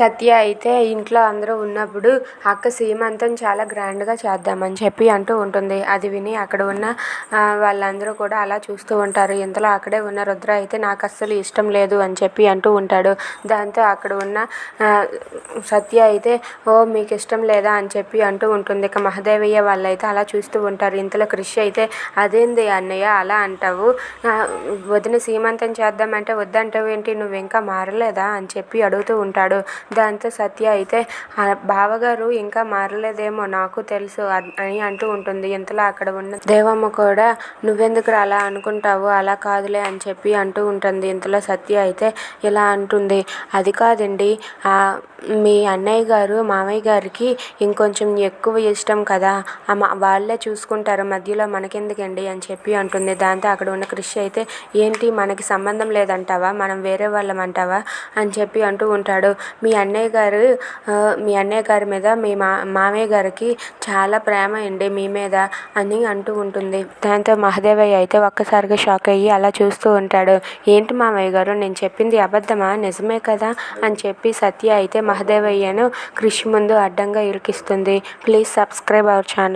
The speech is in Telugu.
సత్య అయితే ఇంట్లో అందరూ ఉన్నప్పుడు అక్క సీమంతం చాలా గ్రాండ్గా చేద్దామని చెప్పి అంటూ ఉంటుంది. అది విని అక్కడ ఉన్న వాళ్ళందరూ కూడా అలా చూస్తూ ఉంటారు. ఇంతలో అక్కడే ఉన్న రుద్ర అయితే నాకు అస్సలు ఇష్టం లేదు అని చెప్పి అంటూ ఉంటాడు. దాంతో అక్కడ ఉన్న సత్య అయితే ఓ మీకు ఇష్టం లేదా అని చెప్పి అంటూ ఉంటుంది. ఇక మహదేవయ్య వాళ్ళైతే అలా చూస్తూ ఉంటారు. ఇంతలో కృషి అయితే అదేంది అన్నయ్య? అలా అంటావు? వదిన సీమంతం చేద్దామంటే వద్దంటావు ఏంటి నువ్వు ఇంకా మారలేదా? అని చెప్పి అడుగుతూ ఉంటాడు. దాంతో సత్య అయితే బావగారు ఇంకా మారలేదేమో నాకు తెలుసు అని అంటూ ఉంటుంది. ఇంతలో అక్కడ ఉన్న దేవమ్మ కూడా నువ్వెందుకు అలా అనుకుంటావు? అలా కాదులే అని చెప్పి అంటూ ఉంటుంది. ఇంతలో సత్య అయితే ఇలా అంటుంది. అది కాదండి. మీ అన్నయ్య గారు మామయ్య గారికి ఇంకొంచెం ఎక్కువ ఇష్టం కదా? వాళ్ళే చూసుకుంటారు మధ్యలో మనకెందుకండి అని చెప్పి అంటుంది. దాంతో అక్కడ ఉన్న కృషి అయితే ఏంటి మనకి సంబంధం లేదంటావా? మనం వేరే వాళ్ళం అంటావా అని చెప్పి అంటూ ఉంటాడు. మీ అన్నయ్య గారు మీ అన్నయ్య గారి మీద మీ మా మామయ్య గారికి చాలా ప్రేమ అండి మీ మీద అని అంటూ ఉంటుంది. దాంతో మహదేవయ్య అయితే ఒక్కసారిగా షాక్ అయ్యి అలా చూస్తూ ఉంటాడు. ఏంటి మామయ్య గారు నేను చెప్పింది అబద్ధమా? నిజమే కదా? అని చెప్పి సత్య అయితే మహదేవయ్యను కృషి ముందు అడ్డంగా ఇరికిస్తుంది. Please subscribe our channel.